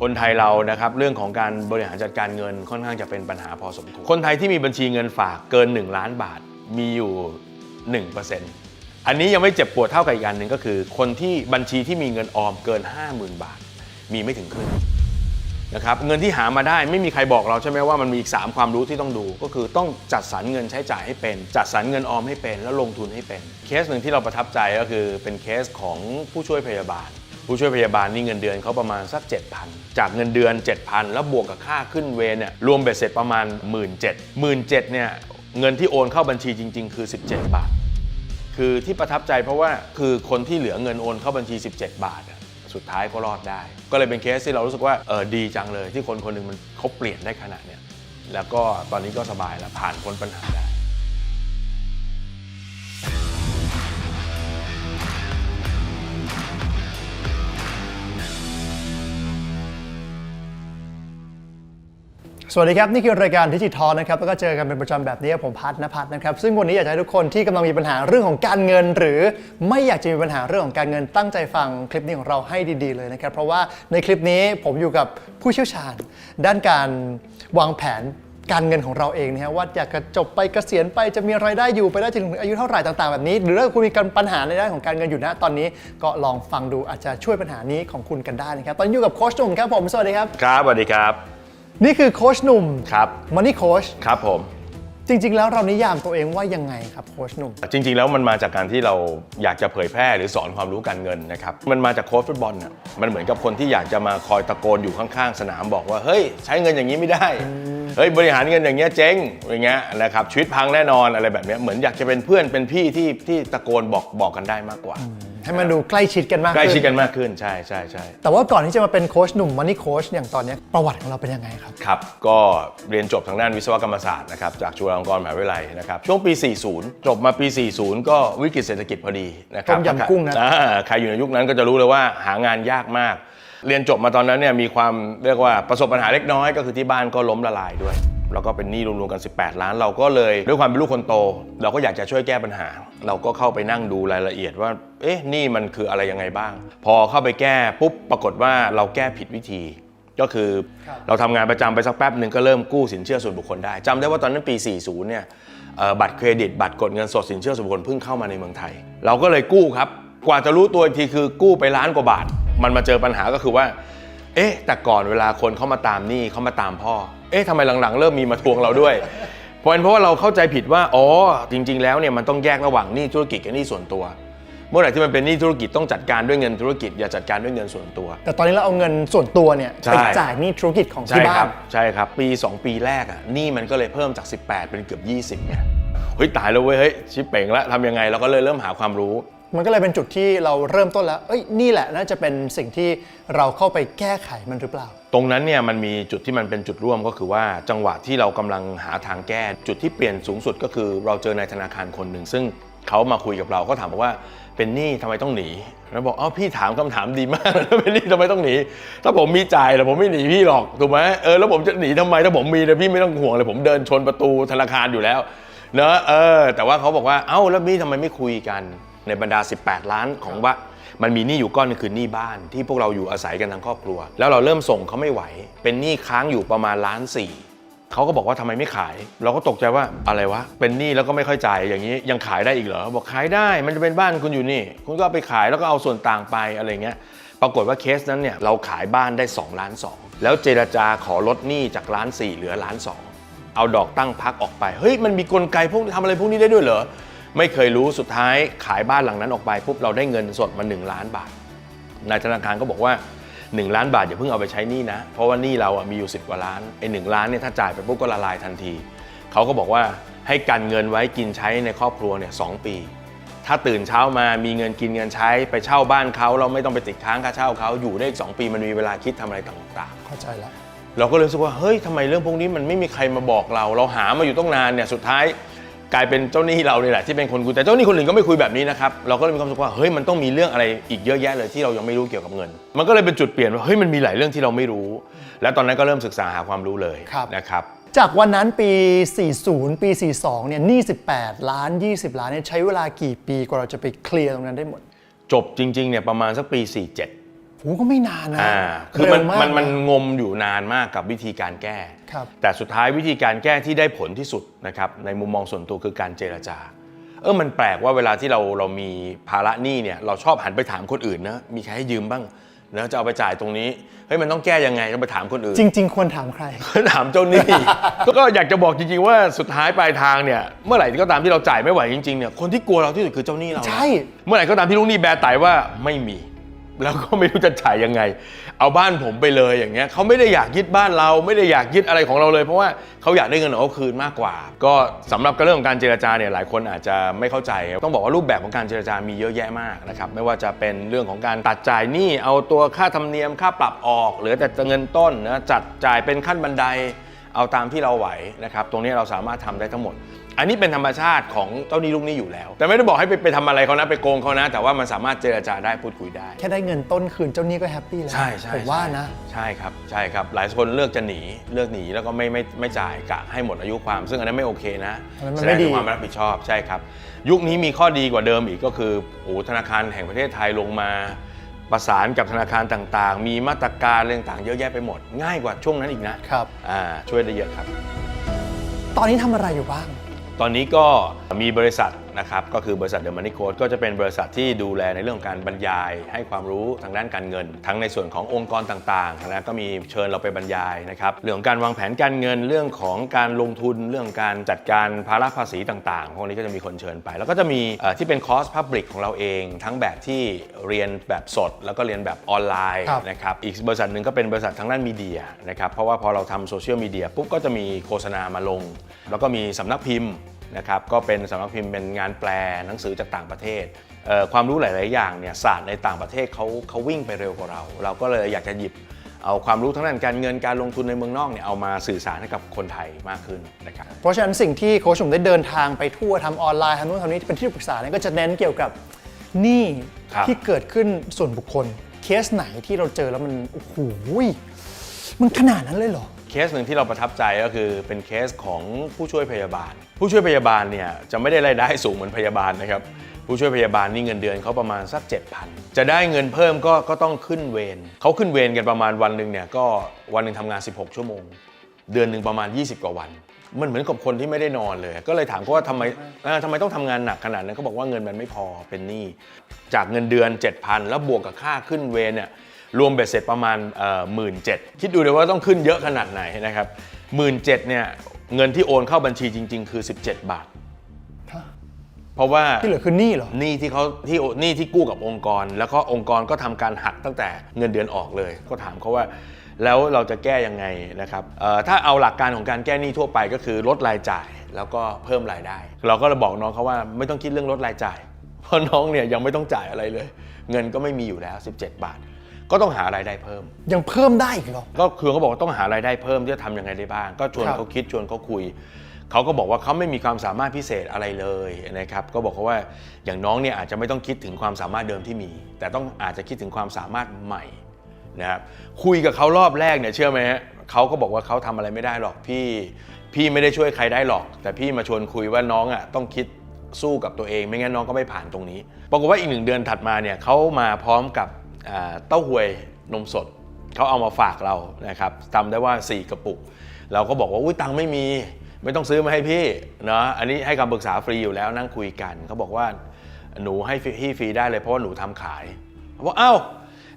คนไทยเรานะครับเรื่องของการบริหารจัดการเงินค่อนข้างจะเป็นปัญหาพอสมควรคนไทยที่มีบัญชีเงินฝากเกิน 1 ล้านบาทมีอยู่ 1%อันนี้ยังไม่เจ็บปวดเท่ากับอีกอันหนึ่งก็คือ คนที่บัญชีที่มีเงินออมเกิน 50,000 บาท มีไม่ถึงครึ่งนะครับเงินที่หามาได้ไม่มีใครบอกเราใช่ไหมว่ามันมีอีก 3 ความรู้ที่ต้องดู ก็คือต้องจัดสรรเงินใช้จ่ายให้เป็น จัดสรรเงินออมให้เป็น แล้วลงทุนให้เป็น เคสหนึ่งที่เราประทับใจก็คือเป็นเคสของผู้ช่วยพยาบาล ผู้ช่วยพยาบาลนี่เงินเดือนเขาประมาณสัก 7,000 จากเงินเดือน 7,000 แล้วบวกกับค่าขึ้นเวรเนี่ยรวมเบ็ดเสร็จประมาณ 1 7 0 0 0 1 7เนี่ยเงินที่โอนเข้าบัญชีจริง ๆ คือ 17 บาท คือที่ประทับใจเพราะว่าคือคนที่เหลือเงินโอนเข้าบัญชี 17 บาทสุดท้ายก็รอดได้ ก็เลยเป็นเคสที่เรารู้สึกว่าเออดีจังเลย ที่คนคนหนึ่งมันเขาเปลี่ยนได้ขนาดเนี้ยแล้วก็ตอนนี้ก็สบายแล้วผ่านพ้นปัญหาได้ สวัสดีครับ นี่คือรายการดิจิทัลนะครับแล้วก็เจอกันเป็นประจำแบบนี้ผมพัฒนพัฒน์นะครับ ซึ่งวันนี้อยากจะให้ทุกคนที่กำลังมีปัญหาเรื่องของการเงิน หรือไม่อยากจะมีปัญหาเรื่องของการเงินตั้งใจฟังคลิปนี้ของเราให้ดีๆเลยนะครับ เพราะว่าในคลิปนี้ผมอยู่กับผู้เชี่ยวชาญ ด้านการวางแผนการเงินของเราเองนะฮะว่าอยากจะจบไปเกษียณไปจะมีรายได้อยู่ไปได้จนถึงอายุเท่าไหร่ต่างๆแบบนี้ หรือถ้าคุณมีการปัญหาในด้านของการเงินอยู่นะตอนนี้ก็ลองฟังดูอาจจะช่วยปัญหานี้ของคุณกันได้นะครับตอนนี้อยู่กับโค้ชหนุ่มครับผมสวัสดีครับ ครับสวัสดีครับ นี่คือโค้ชหนุ่มครับมันนี่โค้ชครับผม จริง ๆ แล้วเรานิยามตัวเองว่ายังไงครับโค้ชหนุ่ม จริง ๆ แล้วมันมาจากการที่เราอยากจะเผยแพร่หรือสอนความรู้การเงินนะครับ มันมาจากโค้ชฟุตบอลน่ะมันเหมือนกับคนที่อยากจะมาคอยตะโกนอยู่ข้างๆ สนามบอกว่า เฮ้ย ใช้เงินอย่างนี้ไม่ได้ เฮ้ย บริหารเงินอย่างเงี้ยเจ๊งอย่างเงี้ยนะครับชีวิตพังแน่นอนอะไรแบบเนี้ยเหมือนอยากจะเป็นเพื่อนเป็นพี่ที่ที่ตะโกนบอกบอกกันได้มากกว่า ให้มันดูใกล้ชิดกันมากใกล้ขึ้นชิดกันมากขึ้นใช่ใช่ใช่แต่ว่าก่อนที่จะมาเป็นโค้ชหนุ่มมันนี่โค้ชอย่างตอนเนี้ยประวัติของเราเป็นยังไงครับ ครับ ก็เรียนจบทางด้านวิศวกรรมศาสตร์นะครับจากจุฬาลงกรณ์มหาวิทยาลัยนะครับช่วงปี 40 จบมาปี 40 ก็วิกฤตเศรษฐกิจพอดีนะครับต้มยำกุ้งนะ อ่าใครอยู่ในยุคนั้นก็จะรู้เลยว่าหางานยากมาก เรียนจบมาตอนนั้นเนี่ยมีความเรียกว่าประสบปัญหาเล็กน้อย ก็คือที่บ้านก็ล้มละลายด้วย แล้วก็เป็นหนี้รวมๆกัน 18 ล้าน เราก็เลยด้วยความเป็นลูกคนโต เราก็อยากจะช่วยแก้ปัญหา เราก็เข้าไปนั่งดูรายละเอียดว่า เอ๊ะหนี่มันคืออะไรยังไงบ้าง พอเข้าไปแก้ปุ๊บปรากฏว่าเราแก้ผิดวิธี ก็คือครับเราทำงานประจำไปสักแป๊บหนึ่งก็เริ่มกู้สินเชื่อส่วนบุคคลได้จำได้ว่าตอนนั้นปี 40 เนี่ยเอ่อบัตรเครดิต บัตรกดเงินสดสินเชื่อส่วนบุคคลเพิ่งเข้ามาในเมืองไทย เราก็เลยกู้ครับ กว่าจะรู้ตัวอีกทีคือกู้ไปล้านกว่าบาท มันมาเจอปัญหาก็คือว่า เอ๊ะ แต่ก่อนเวลาคนเขามาตามหนี้เขามาตามพ่อ เอ๊ะทำไมหลังๆ เริ่มมีมาทวงเราด้วยเพราะเป็นเพราะว่าเราเข้าใจผิดว่าอ๋อจริง ๆ แล้วเนี่ยมันต้องแยกระหว่างหนี้ธุรกิจกับหนี้ส่วนตัว เมื่อไหร่ที่มันเป็นหนี้ธุรกิจต้องจัดการด้วยเงินธุรกิจอย่าจัดการด้วยเงินส่วนตัว แต่ตอนนี้เราเอาเงินส่วนตัวเนี่ยใช่ ไปจ่ายหนี้ธุรกิจของใช่ที่บ้าคน รับใช่ครับ ปี 2 ปีแรกอะหนี้มันก็เลยเพิ่มจาก 18 เป็นเกือบ 20เนี่ยเฮ้ยตายแล้วเว้ยเฮ้ยชิปเป่งแล้วทำยังไงเราก็เลยเริ่มหาความรู้ มันก็เลยเป็นจุดที่เราเริ่มต้นแล้ว เอ้ย นี่แหละน่าจะเป็นสิ่งที่เราเข้าไปแก้ไขมันหรือเปล่า ตรงนั้นเนี่ยมันมีจุดที่มันเป็นจุดร่วมก็คือว่าจังหวะที่เรากำลังหาทางแก้จุดที่เปลี่ยนสูงสุดก็คือเราเจอในธนาคารคนหนึ่งซึ่งเขามาคุยกับเราก็ถามบอกว่าเป็นหนี้ทำไมต้องหนีแล้วบอกอ้าวพี่ถามคำถามดีมากเป็นหนี้ทำไมต้องหนี ถ้าผมมีจ่ายแล้วผมไม่หนีพี่หรอกถูกไหมเออแล้วผมจะหนีทำไมถ้าผมมีเนี่ยพี่ไม่ต้องห่วงเลย ผมเดินชนประตูธนาคารอยู่แล้วเนอะเออ แต่ว่าเขาบอกว่าเอ้าแล้วพี่ทำไมไม่คุยกันในบรรดา 18 ล้านของว่า มันมีหนี้อยู่ก้อนนึงคือหนี้บ้านที่พวกเราอยู่อาศัยกันทั้งครอบครัว แล้วเราเริ่มส่งเขาไม่ไหว เป็นหนี้ค้างอยู่ประมาณล้านสี่เขาก็บอกว่าทำไมไม่ขาย เราก็ตกใจว่าอะไรวะ เป็นหนี้แล้วก็ไม่ค่อยจ่ายอย่างนี้ยังขายได้อีกเหรอ บอกขายได้ มันจะเป็นบ้านคุณอยู่นี่ คุณก็ไปขายแล้วก็เอาส่วนต่างไปอะไรเงี้ย ปรากฏว่าเคสนั้นเนี่ยเราขายบ้านได้2ล้านสองแล้วเจรจาขอลดหนี้จากล้านสี่เหลือล้านสองเอาดอกตั้งพักออกไป เฮ้ยมันมีกลไกพวกทำอะไรพวกนี้ได้ด้วยเหรอ ไม่เคยรู้สุดท้ายขายบ้านหลังนั้นออกไปปุ๊บเราได้เงินสดมา 1 ล้านบาทนายธนาคารก็บอกว่า 1 ล้านบาทอย่าเพิ่งเอาไปใช้หนี้นะ เพราะว่าหนี้เราอะมีอยู่ 10 กว่าล้านไอ้หล้านเนี่ยถ้าจ่ายไปปุ๊บก็ละลายทันที เขาก็บอกว่าให้กันเงินไว้กินใช้ในครอบครัวเนี่ยสปี ถ้าตื่นเช้ามามีเงินกินเงินใช้ไปเช่าบ้านเขาเราไม่ต้องไปติดค้างค่าเช่าเขาอยู่ได้อีกสองปีมันมีเวลาคิดทำอะไรต่างๆ เข้าใจแล้วเราก็เลยรู้สึกว่าเฮ้ยทำไมเรื่องพวกนี้มันไม่มีใครมาบอกเรา เราหามาอยู่ต้องนานเนี่ยสุดท้าย กลายเป็นเจ้าหนี้เราเนี่ยแหละที่เป็นคนคุยแต่เจ้าหนี้คนอื่นก็ไม่คุยแบบนี้นะครับเราก็เลยมีความรู้สึกว่าเฮ้ยมันต้องมีเรื่องอะไรอีกเยอะแยะเลยที่เรายังไม่รู้เกี่ยวกับเงิน มันก็เลยเป็นจุดเปลี่ยนว่าเฮ้ยมันมีหลายเรื่องที่เราไม่รู้ แล้วตอนนั้นก็เริ่มศึกษาหาความรู้เลยครับ นะครับ จากวันนั้นปี 40 ปี 42 เนี่ยหนี้18 ล้าน 20 ล้านเนี่ยใช้เวลากี่ปีกว่าเราจะไปเคลียร์ตรงนั้นได้หมดจบจริงๆเนี่ยประมาณสักปี 47โหก็ไม่นานนะอ่าคือมันเร็วากมันมันะงมอยู่นานมากกับวิธีการแก้ครับ แต่สุดท้ายวิธีการแก้ที่ได้ผลที่สุดนะครับในมุมมองส่วนตัวคือการเจรจาเออมันแปลกว่าเวลาที่เราเรามีภาระหนี้เนี่ยเราชอบหันไปถามคนอื่นนะมีใครให้ยืมบ้างนะจะเอาไปจ่ายตรงนี้เฮ้ยมันต้องแก้ยังไงต้องไปถามคนอื่น จริง ๆ ควรถามใคร ถามเจ้าหนี้ ก็อยากจะบอกจริงๆว่าสุดท้ายปลายทางเนี่ยเมื่อไหร่ก็ตามที่เราจ่ายไม่ไหวจริงๆเนี่ยคนที่กลัวเราที่สุดคือเจ้าหนี้เรานะใช่ เมื่อไหร่ก็ตามที่ลูกหนี้แบร์ไตว่าไม่มี แล้วก็ไม่รู้จะจ่ายยังไง เอาบ้านผมไปเลยอย่างเงี้ยเขาไม่ได้อยากยึดบ้านเราไม่ได้อยากยึดอะไรของเราเลย เพราะว่าเขาอยากได้เงินของเขาคืนมากกว่า ก็สำหรับเรื่องของการเจรจาเนี่ยหลายคนอาจจะไม่เข้าใจ ต้องบอกว่ารูปแบบของการเจรจามีเยอะแยะมากนะครับไม่ว่าจะเป็นเรื่องของการตัดจ่ายหนี้เอาตัวค่าธรรมเนียมค่าปรับออกเหลือแต่เงินต้นนะจัดจ่ายเป็นขั้นบันไดเอาตามที่เราไหวนะครับตรงนี้เราสามารถทำได้ทั้งหมด อันนี้เป็นธรรมชาติของเจ้าหนี้ลูกหนี้อยู่แล้ว แต่ไม่ได้บอกให้ไปไปทำอะไรเขานะไปโกงเขานะ แต่ว่ามันสามารถเจรจาได้พูดคุยได้ แค่ได้เงินต้นคืนเจ้าหนี้ก็แฮปปี้แล้วใช่ใช่ผมว่านะ ใช่ครับใช่ครับ หลายคนเลือกจะหนีเลือกหนีแล้วก็ไม่ไม่ไม่จ่ายกะให้หมดอายุความ ซึ่งอันนั้นไม่โอเคนะอันนั้นมันแสดไม่งดีถึงความรับผิดชอบใช่ครับ ยุคนี้มีข้อดีกว่าเดิมอีกก็คือโอ้ธนาคารแห่งประเทศไทยลงมา ประสานกับธนาคารต่างๆ มีมาตรการอะไรต่างๆเยอะแยะไปหมด ง่ายกว่าช่วงนั้นอีกนะครับ อ่าช่วยได้เยอะครับ ตอนนี้ทำอะไรอยู่บ้าง ตอนนี้ก็มีบริษัท นะครับก็คือบริษัทเดอะมันนี่โค้ดก็จะเป็นบริษัทที่ดูแลในเรื่องของการบรรยาย ให้ความรู้ทางด้านการเงิน ทั้งในส่วนขององค์กรต่างๆนะก็มีเชิญเราไปบรรยายนะครับเรื่องของการวางแผนการเงินเรื่องของการลงทุนเรื่องการจัดการภาระภาษีต่างๆพวกนี้ก็จะมีคนเชิญไป แล้วก็จะมีเอ่อที่เป็นคอร์สพับลิกของเราเอง ทั้งแบบที่เรียนแบบสด แล้วก็เรียนแบบออนไลน์ครับนะครับอีกบริษัทหนึ่งก็เป็นบริษัททางด้านมีเดียนะครับเพราะว่าพอเราทำโซเชียลมีเดียปุ๊บก็จะมีโฆษณามาลง แล้วก็มีสำนักพิมพ์ นะครับก็เป็นสำนักพิมพ์เป็นงานแปลหนังสือจากต่างประเทศเอ่อความรู้หลาย ๆ อย่างเนี่ยศาสตร์ในต่างประเทศเขาเขาวิ่งไปเร็วกว่าเรา เราก็เลยอยากจะหยิบเอาความรู้ทั้งด้านการเงินการลงทุนในเมืองนอกเนี่ยเอามาสื่อสารให้กับคนไทยมากขึ้นนะครับเพราะฉะนั้นสิ่งที่โค้ชผมได้เดินทางไปทั่วทำออนไลน์ทำนู่นทำนี้เป็นที่ปรึกษาเนี่ยก็จะเน้นเกี่ยวกับหนี้ครับที่เกิดขึ้นส่วนบุคคล เคสไหนที่เราเจอแล้วมันโอ้โหมันขนาดนั้นเลยเหรอ เคสหนึ่งที่เราประทับใจก็คือเป็นเคสของผู้ช่วยพยาบาล ผู้ช่วยพยาบาลเนี่ยจะไม่ได้รายได้สูงเหมือนพยาบาลนะครับ ผู้ช่วยพยาบาลนี่เงินเดือนเขาประมาณสัก 7,000 จะได้เงินเพิ่มก็ก็ต้องขึ้นเวรเขาขึ้นเวรกันประมาณวันหนึ่งเนี่ยก็วันหนึ่งทำงาน 16 ชั่วโมง เดือนหนึ่งประมาณ 20 กว่าวัน มันเหมือนกับคนที่ไม่ได้นอนเลย ก็เลยถามเขาว่าทำไมทำไมต้องทำงานหนักขนาดนั้นเขาบอกว่าเงินมันไม่พอเป็นหนี้จากเงินเดือน 7,000 แล้วบวกกับค่าขึ้นเวรเนี่ยรวมเบ็ดเสร็จประมาณหมื่นเจ็ดคิดดูเลยว่าต้องขึ้นเยอะขนาดไหนนะครับหมื่นเจ็ดเนี่ย เงินที่โอนเข้าบัญชีจริง ๆ คือ 17 บาท เพราะว่าที่เหลือคือหนี้เหรอหนี้ที่เขาที่หนี้ที่กู้กับองค์กร แล้วก็องค์กรก็ทำการหักตั้งแต่เงินเดือนออกเลย ก็ถามเขาว่าแล้วเราจะแก้ยังไงนะครับเอ่อถ้าเอาหลักการของการแก้หนี้ทั่วไปก็คือลดรายจ่ายแล้วก็เพิ่มรายได้ เราก็เลยบอกน้องเขาว่าไม่ต้องคิดเรื่องลดรายจ่าย เพราะน้องเนี่ยยังไม่ต้องจ่ายอะไรเลย เงินก็ไม่มีอยู่แล้ว 17 บาท ก็ต้องหารายได้เพิ่ม ยังเพิ่มได้อีกเหรอ ก็คือเขาบอกว่าต้องหารายได้เพิ่มที่จะทำยังไงได้บ้าง ก็ชวนครับ เขาคิดชวนเขาคุย เขาก็บอกว่าเขาไม่มีความสามารถพิเศษอะไรเลยนะครับก็บอกเขาว่าอย่างน้องเนี่ยอาจจะไม่ต้องคิดถึงความสามารถเดิมที่มี แต่ต้องอาจจะคิดถึงความสามารถใหม่นะครับคุยกับเขารอบแรกเนี่ยเชื่อไหมฮะเขาก็บอกว่าเขาทำอะไรไม่ได้หรอกพี่พี่ไม่ได้ช่วยใครได้หรอก แต่พี่มาชวนคุยว่าน้องอะต้องคิดสู้กับตัวเอง ไม่งั้นน้องก็ไม่ผ่านตรงนี้ปรากฏว่าอีกหนึ่งเดือนถัดมาเนี่ยเขามาพร้อมกับอ่า เต้าหวยนมสดเขาเอามาฝากเรานะครับจำได้ว่า 4 กระปุก เราก็บอกว่าอุ้ยตังไม่มีไม่ต้องซื้อมาให้พี่เนาะอันนี้ให้คำปรึกษาฟรีอยู่แล้วนั่งคุยกันเขาบอกว่าหนูให้พี่ฟรีได้เลยเพราะว่าหนูทำขายเขาบอกเอ้า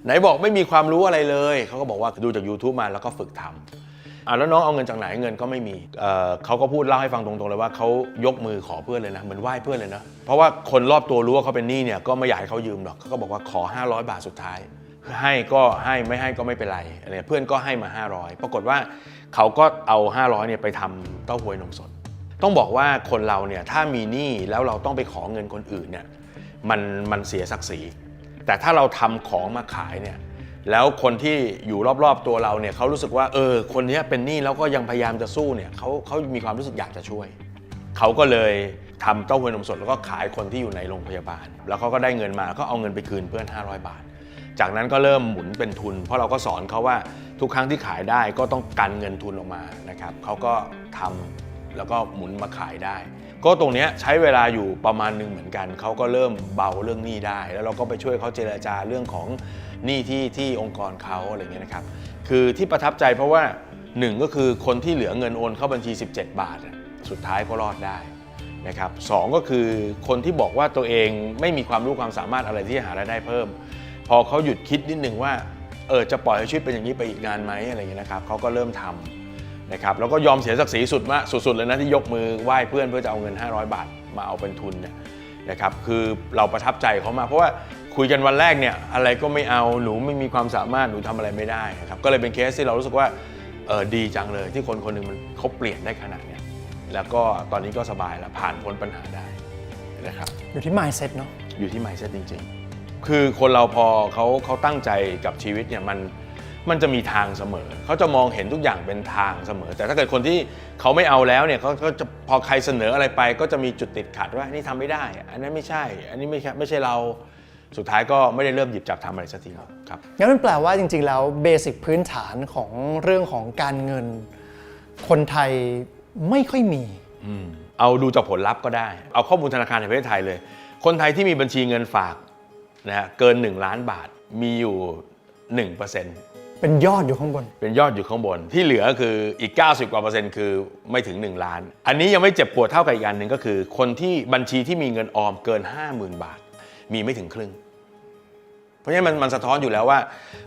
ไหนบอกไม่มีความรู้อะไรเลยเขาก็บอกว่าดูจาก YouTube มาแล้วก็ฝึกทำ อะแล้วน้องเอาเงินจากไหนเงินก็ไม่มีเอ่อเขาก็พูดเล่าให้ฟังตรงๆเลยว่าเขายกมือขอเพื่อนเลยนะเหมือนไหว้เพื่อนเลยนะเพราะว่าคนรอบตัวรู้ว่าเขาเป็นหนี้เนี่ยก็ไม่อยากให้เขายืมหรอกเขาก็บอกว่าขอ 500 บาทสุดท้าย ให้ก็ให้ไม่ให้ก็ไม่เป็นไรอะไรเพื่อนก็ให้มา 500 ปรากฏว่าเขาก็เอา 500เนี่ยไปทำเต้าหวยนมสด ต้องบอกว่าคนเราเนี่ยถ้ามีหนี้แล้วเราต้องไปขอเงินคนอื่นเนี่ยมันมันเสียศักดิ์ศรี แต่ถ้าเราทำของมาขายเนี่ย แล้วคนที่อยู่รอบๆตัวเราเนี่ยเขารู้สึกว่าเออคนนี้เป็นหนี้แล้วก็ยังพยายามจะสู้เนี่ยเขาเขามีความรู้สึกอยากจะช่วยเขาก็เลยทำเต้าหวยนมสดแล้วก็ขายคนที่อยู่ในโรงพยาบาล แล้วเขาก็ได้เงินมาก็เอาเงินไปคืนเพื่อน 500 บาท จากนั้นก็เริ่มหมุนเป็นทุน เพราะเราก็สอนเขาว่าทุกครั้งที่ขายได้ก็ต้องกันเงินทุนออกมานะครับเขาก็ทำแล้วก็หมุนมาขายได้ ก็ตรงนี้ใช้เวลาอยู่ประมาณหนึ่งเหมือนกัน เขาก็เริ่มเบาเรื่องหนี้ได้ แล้วเราก็ไปช่วยเขาเจรจาเรื่องของหนี้ที่ที่องค์กรเขาอะไรเงี้ยนะครับ คือที่ประทับใจเพราะว่าหนึ่งก็คือคนที่เหลือเงินโอนเข้าบัญชี 17 บาท สุดท้ายก็รอดได้นะครับสองก็คือคนที่บอกว่าตัวเองไม่มีความรู้ความสามารถอะไรที่จะหารายได้เพิ่ม พอเขาหยุดคิดนิดนึงว่าเออจะปล่อยให้ชีวิตเป็นอย่างนี้ไปอีกนานไหมอะไรเงี้ยนะครับเขาก็เริ่มทำ นะครับแล้วก็ยอมเสียศักดิ์ศรีสุดมากสุดๆเลยนะที่ยกมือไหว้เพื่อนเพื่อจะเอาเงิน 500 บาทมาเอาเป็นทุนเนี่ยนะครับคือเราประทับใจเขามากเพราะว่าคุยกันวันแรกเนี่ยอะไรก็ไม่เอาหนูไม่มีความสามารถหนูทำอะไรไม่ได้นะครับก็เลยเป็นเคสที่เรารู้สึกว่าเออดีจังเลย ที่คนคนหนึ่งมันเขาเปลี่ยนได้ขนาดเนี้ยแล้วก็ตอนนี้ก็สบายแล้วผ่านพ้นปัญหาได้นะครับอยู่ที่ mindset เนาะอยู่ที่ mindset จริง ๆ คือคนเราพอเขาเขาตั้งใจกับชีวิตเนี่ยมัน มันจะมีทางเสมอ เขาจะมองเห็นทุกอย่างเป็นทางเสมอ แต่ถ้าเกิดคนที่เขาไม่เอาแล้วเนี่ยเขาก็จะพอใครเสนออะไรไป ก็จะมีจุดติดขัดว่านี่ทำไม่ได้ อันนั้นไม่ใช่ อันนี้ไม่ใช่ไม่ใช่เราสุดท้ายก็ไม่ได้เริ่มหยิบจับทำอะไรสักทีครับงั้นมันแปลว่าจริง ๆ แล้วเบสิกพื้นฐานของเรื่องของการเงิน คนไทยไม่ค่อยมีเอาดูจากผลลัพธ์ก็ได้ เอาข้อมูลธนาคารแห่งประเทศไทยเลย คนไทยที่มีบัญชีเงินฝากนะฮะเกิน 1 ล้านบาทมีอยู่ 1% เป็นยอดอยู่ข้างบน เป็นยอดอยู่ข้างบน ที่เหลือคืออีก 90 กว่าเปอร์เซ็นต์คือไม่ถึง 1 ล้าน อันนี้ยังไม่เจ็บปวดเท่ากับอีกอันหนึ่งก็คือ คนที่บัญชีที่มีเงินออมเกิน 50,000 บาท มีไม่ถึงครึ่ง เพราะฉะนั้นมันมันสะท้อนอยู่แล้วว่า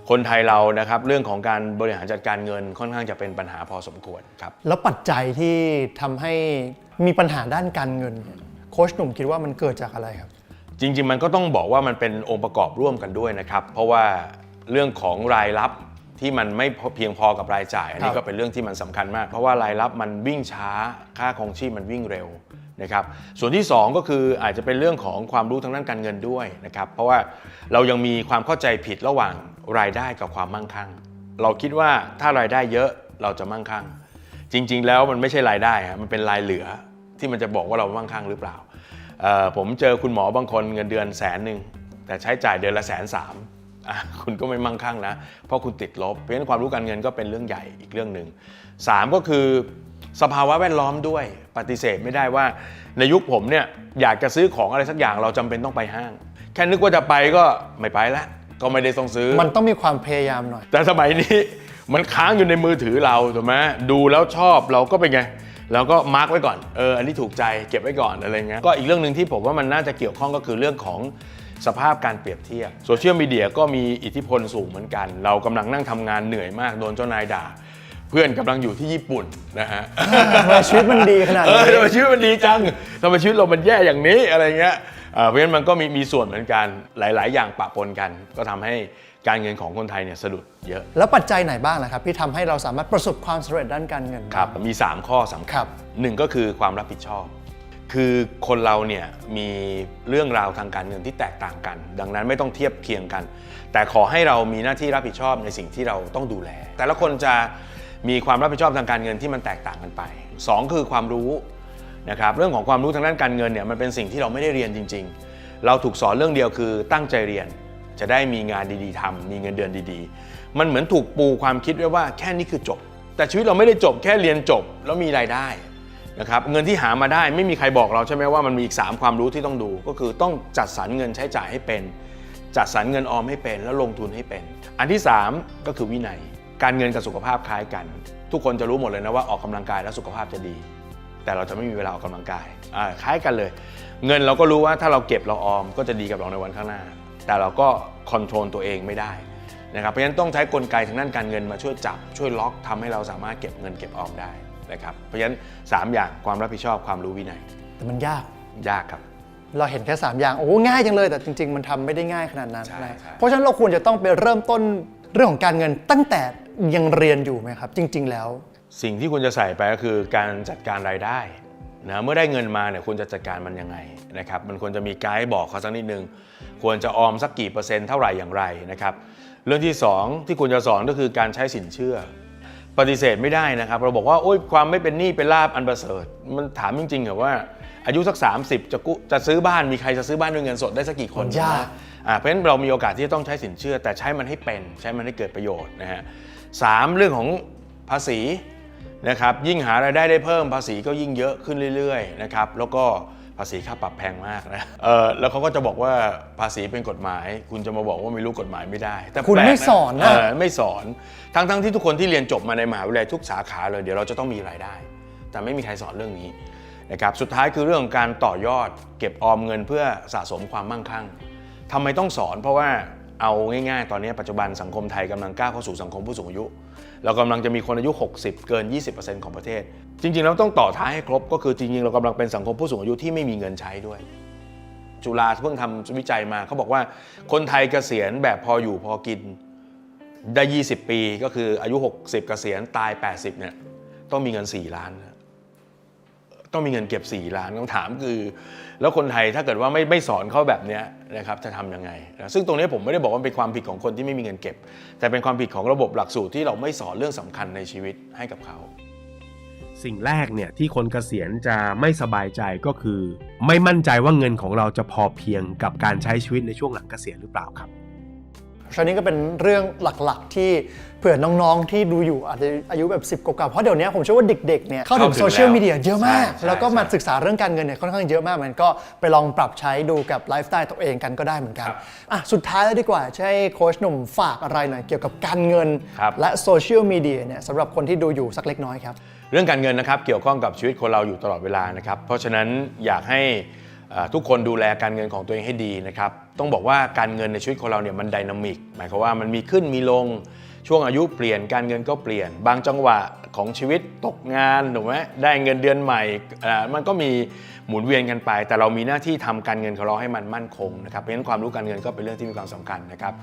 คนไทยเรานะครับเรื่องของการบริหารจัดการเงินค่อนข้างจะเป็นปัญหาพอสมควรครับแล้วปัจจัยที่ทำให้มีปัญหาด้านการเงินเนี่ยโค้ชหนุ่มคิดว่ามันเกิดจากอะไรครับ จริงๆ มันก็ต้องบอกว่ามันเป็นองค์ประกอบร่วมกันด้วยนะครับ เพราะว่าเรื่องของรายรับ ที่มันไม่เพียงพอกับรายจ่าย อันนี้ครับก็เป็นเรื่องที่มันสำคัญมาก เพราะว่ารายรับมันวิ่งช้าค่าครองชีพมันวิ่งเร็วนะครับส่วนที่ 2 ก็คืออาจจะเป็นเรื่องของความรู้ทางด้านการเงินด้วยนะครับเพราะว่าเรายังมีความเข้าใจผิดระหว่างรายได้กับความมั่งคั่ง เราคิดว่าถ้ารายได้เยอะเราจะมั่งคั่ง จริง ๆ แล้วมันไม่ใช่รายได้ฮะมันเป็นรายเหลือที่มันจะบอกว่าเรามั่งคั่งหรือเปล่าเอ่อผมเจอคุณหมอบางคนเงินเดือนแสนหนึ่งแต่ใช้จ่ายเดือนละแสนสามอะ คุณก็ไม่มั่งคั่งนะ เพราะคุณติดลบ เพราะฉะนั้นความรู้การเงินก็เป็นเรื่องใหญ่อีกเรื่องหนึ่งสามก็คือสภาวะแวดล้อมด้วยปฏิเสธไม่ได้ว่า ในยุคผมเนี่ยอยากจะซื้อของอะไรสักอย่างเราจำเป็นต้องไปห้าง แค่นึกว่าจะไปก็ไม่ไปละก็ไม่ได้ต้องซื้อ มันต้องมีความพยายามหน่อย แต่สมัยนี้มันค้างอยู่ในมือถือเราถูกไหมดูแล้วชอบเราก็เป็นไงเราก็มาร์กไว้ก่อนเอออันนี้ถูกใจเก็บไว้ก่อนอะไรเงี้ยก็อีกเรื่องหนึ่งที่ผมว่ามันน่าจะเกี่ยวข้องก็คือเรื่องของ สภาพการเปรียบเทียบโซเชียลมีเดียก็มีอิทธิพลสูงเหมือนกัน เรากำลังนั่งทำงานเหนื่อยมากโดนเจ้านายด่า เพื่อนกำลังอยู่ที่ญี่ปุ่นนะฮะทำไมชีวิตมันดีขนาดเอนี้อทำไมชีวิตมันดีจังทำไมชีวิตเรามันแย่อย่างนี้อะไรเงี้ยเอ่อเพราะฉะนั้นมันก็มีมีส่วนเหมือนกันหลาย ๆ อย่างปะปนกัน ก็ทำให้การเงินของคนไทยเนี่ยสะดุดเยอะ แล้วปัจจัยไหนบ้างนะครับที่ทำให้เราสามารถประสบความสำเร็จด้านการเงินครับมี 3 ข้อสำคคัรัญบหนึ่งก็คือความรับผิดชอบ คือคนเราเนี่ยมีเรื่องราวทางการเงินที่แตกต่างกัน ดังนั้นไม่ต้องเทียบเคียงกัน แต่ขอให้เรามีหน้าที่รับผิดชอบในสิ่งที่เราต้องดูแล แต่ละคนจะมีความรับผิดชอบทางการเงินที่มันแตกต่างกันไปสองคือความรู้นะครับเรื่องของความรู้ทางด้านการเงินเนี่ยมันเป็นสิ่งที่เราไม่ได้เรียนจริง ๆ เราถูกสอนเรื่องเดียวคือตั้งใจเรียนจะได้มีงานดีๆทำมีเงินเดือนดีๆ มันเหมือนถูกปูความคิดไว้ว่าแค่นี้คือจบ แต่ชีวิตเราไม่ได้จบแค่เรียนจบแล้วมีรายได้ นะครับเงินที่หามาได้ไม่มีใครบอกเราใช่ไหมว่ามันมีอีก 3 ความรู้ที่ต้องดู ก็คือต้องจัดสรรเงินใช้จ่ายให้เป็น จัดสรรเงินออมให้เป็น แล้วลงทุนให้เป็น อันที่ 3 ก็คือวินัย การเงินกับสุขภาพคล้ายกัน ทุกคนจะรู้หมดเลยนะว่าออกกำลังกายแล้วสุขภาพจะดี แต่เราจะไม่มีเวลาออกกำลังกายคล้ายกันเลย เงินเราก็รู้ว่าถ้าเราเก็บเราออมก็จะดีกับเราในวันข้างหน้า แต่เราก็คอนโทรลตัวเองไม่ได้นะครับเพราะฉะนั้นต้องใช้กลไกทางด้านการเงินมาช่วยจับช่วยล็อกทำให้เราสามารถเก็บเงินเก็บออมได้ นะครับเพราะฉะนั้นสามอย่างความรับผิดชอบความรู้วินัย แต่มันยาก ยากครับ เราเห็นแค่ 3 อย่าง โอ้ง่ายจังเลย แต่จริง ๆ มันทำไม่ได้ง่ายขนาดนั้นใช่นะใช่ เพราะฉะนั้นเราควรจะต้องไปเริ่มต้นเรื่องของการเงินตั้งแต่ยังเรียนอยู่ไหมครับ จริง ๆ แล้ว สิ่งที่คุณจะใส่ไปก็คือการจัดการรายได้นะเมื่อได้เงินมาเนี่ยคุณจะจัดการมันยังไงนะครับมันควรจะมีไกด์บอกเขาสักนิดนึง ควรจะออมสักกี่เปอร์เซ็นต์เท่าไหร่อย่างไรนะครับเรื่องที่2ที่ควรจะสอนก็คือการใช้สินเชื่อ ปฏิเสธไม่ได้นะครับ เราบอกว่าโอ๊ยความไม่เป็นหนี้เป็นลาบอันประเสริฐ มันถามจริงๆเหรอว่าอายุสัก 30 จะกู้จะซื้อบ้านมีใครจะซื้อบ้านด้วยเงินสดได้สักกี่คนยากนะอ่าเพราะฉะนั้นเรามีโอกาสที่จะต้องใช้สินเชื่อ แต่ใช้มันให้เป็นใช้มันให้เกิดประโยชน์นะฮะสามเรื่องของภาษีนะครับยิ่งหารายได้ได้เพิ่มภาษีก็ยิ่งเยอะขึ้นเรื่อยๆนะครับแล้วก็ภาษีค่าปรับแพงมากนะเออแล้วเขาก็จะบอกว่าภาษีเป็นกฎหมาย คุณจะมาบอกว่าไม่รู้กฎหมายไม่ได้ แต่คุณแปลกไม่สอนนะ เไม่สอนทั้งทั้งที่ทุกคนที่เรียนจบมาในมหาวิทยาลัยทุกสาขาเลยเดี๋ยวเราจะต้องมีรายได้ แต่ไม่มีใครสอนเรื่องนี้นะครับสุดท้ายคือเรื่องของการต่อยอด เก็บออมเงินเพื่อสะสมความมั่งคั่งทำไมต้องสอนเพราะว่าเอาง่าย ๆ ตอนนี้ปัจจุบันสังคมไทยกำลังก้าวเข้าสู่สังคมผู้สูงอายุ เรากำลังจะมีคนอายุ 60 เกิน 20%ของประเทศ จริงๆเราต้องต่อท้ายให้ครบ ก็คือจริงๆ เรากำลังเป็นสังคมผู้สูงอายุที่ไม่มีเงินใช้ด้วย จุฬาเพิ่งทำวิจัยมาเขาบอกว่าคนไทยเกษียณแบบพออยู่พอกินได้ 20 ปีก็คืออายุ 60 เกษียณตาย 80เนี่ยต้องมีเงิน 4 ล้านนะ ต้องมีเงินเก็บ 4 ล้านคำถามคือ แล้วคนไทยถ้าเกิดว่าไม่ไม่สอนเขาแบบนี้นะครับจะทำยังไงนะซึ่งตรงนี้ผมไม่ได้บอกว่าเป็นความผิดของคนที่ไม่มีเงินเก็บ แต่เป็นความผิดของระบบหลักสูตรที่เราไม่สอนเรื่องสำคัญในชีวิตให้กับเขา สิ่งแรกเนี่ยที่คนเกษียณจะไม่สบายใจก็คือ ไม่มั่นใจว่าเงินของเราจะพอเพียงกับการใช้ชีวิตในช่วงหลังเกษียณหรือเปล่าครับ ฉะนี้ก็เป็นเรื่องหลักๆ ที่เผื่อน้องๆที่ดูอยู่อาจจะอายุแบบ10กว่าๆเพราะเดี๋ยวนี้ผมเชื่อว่าเด็กๆเนี่ยเข้าถึงเข้าถึงโซเชียลแล้วมีเดียเยอะมากใช่ใช่แล้วก็มาใช่ศึกษาเรื่องการเงินเนี่ยค่อนข้างเยอะมากมันก็ไปลองปรับใช้ดูกับไลฟ์สไตล์ตัวเองกันก็ได้เหมือนกันครับอะสุดท้ายแล้วดีกว่าจะให้โค้ชหนุ่มฝากอะไรหน่อยเกี่ยวกับการเงินครับและโซเชียลมีเดียเนี่ยสำหรับคนที่ดูอยู่สักเล็กน้อยครับเรื่องการเงินนะครับเกี่ยวข้องกับชีวิตคนเราอยู่ตลอดเวลานะครับเพราะฉะนั้นอยากให้เอ่อทุกคนดูแลการเงินของตัวเองให้ดีนะครับ ต้องบอกว่าการเงินในชีวิตของเราเนี่ยมันดินามิกหมายความว่ามันมีขึ้นมีลงช่วงอายุเปลี่ยนการเงินก็เปลี่ยน บางจังหวะ ของชีวิตตกงานถูกไหมได้เงินเดือนใหม่มันก็มีหมุนเวียนกันไป แต่เรามีหน้าที่ทำการเงินของเราให้มันมั่นคงนะครับเพราะฉะนั้นความรู้การเงินก็เป็นเรื่องที่มีความสำคัญนะครับ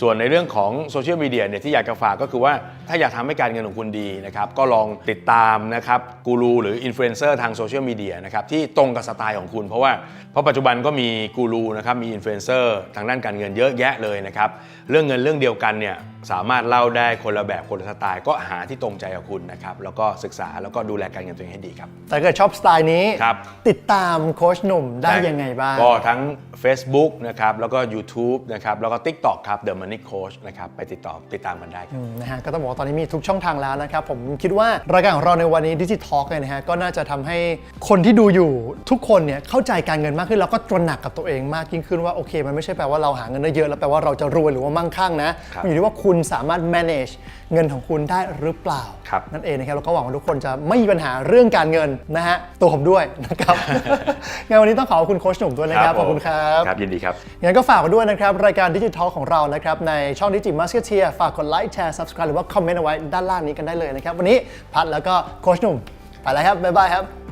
ส่วนในเรื่องของโซเชียลมีเดียเนี่ยที่อยากจะฝากก็คือว่าถ้าอยากทำให้การเงินของคุณดีนะครับก็ลองติดตามนะครับกูรูหรืออินฟลูเอนเซอร์ทางโซเชียลมีเดียนะครับที่ตรงกับสไตล์ของคุณ เพราะว่าเพราะปัจจุบันก็มีกูรูนะครับมีอินฟลูเอนเซอร์ทางด้านการเงินเยอะแยะเลยนะครับเรื่องเงินเรื่องเดียวกันเนี่ย สามารถเล่าได้คนละแบบคนละสไตล์ก็หาที่ตรงใจกับคุณนะครับ แล้วก็ศึกษาแล้วก็ดูแลการเงินตัวเองให้ดีครับ แต่ถ้าเกิดชอบสไตล์นี้ ครับ ติดตามโค้ชหนุ่มได้ยังไงบ้าง ก็ทั้ง Facebook นะครับแล้วก็ YouTube นะครับแล้วก็ TikTok ครับ The Money Coach นะครับไปติดต่อติดตามกันได้ครับนะฮะก็ต้องบอกว่าตอนนี้มีทุกช่องทางแล้วนะครับ ผมคิดว่ารายการของเราในวันนี้ดิจิทัลเนี่ยนะฮะก็น่าจะทำให้คนที่ดูอยู่ทุกคนเนี่ยเข้าใจการเงินมากขึ้น แล้วก็ตระหนักกับตัวเองมากยิ่งขึ้นว่าโอเค มันไม่ใช่แปลว่าเราหาเงินได้เยอะแล้วแปลว่าเราจะรวยหรือว่ามั่งคั่งนะครับ มันอยู่ที่ว่าคุณสามารถ manage เงินของคุณได้หรือเปล่า ครับนั่นเองนะครับแล้วก็หวังว่าทุกคนจะไม่มีปัญหาเรื่องการเงินนะฮะตัวผมด้วยนะครับงั้นวันนี้ต้องขอบคุณโค้ชหนุ่มด้วยนะครับขอบคุณครับ ครับยินดีครับ งั้นก็ฝากไว้ด้วยนะครับ รายการดิจิทัลของเรานะครับ ในช่องดิจิมัสเกเทียฝากกดไลค์แชร์ subscribe หรือว่าคอมเมนต์เอาไว้ด้านล่างนี้กันได้เลยนะครับ วันนี้พัดแล้วก็โค้ชหนุ่มไปแล้วครับบ๊ายบายครับ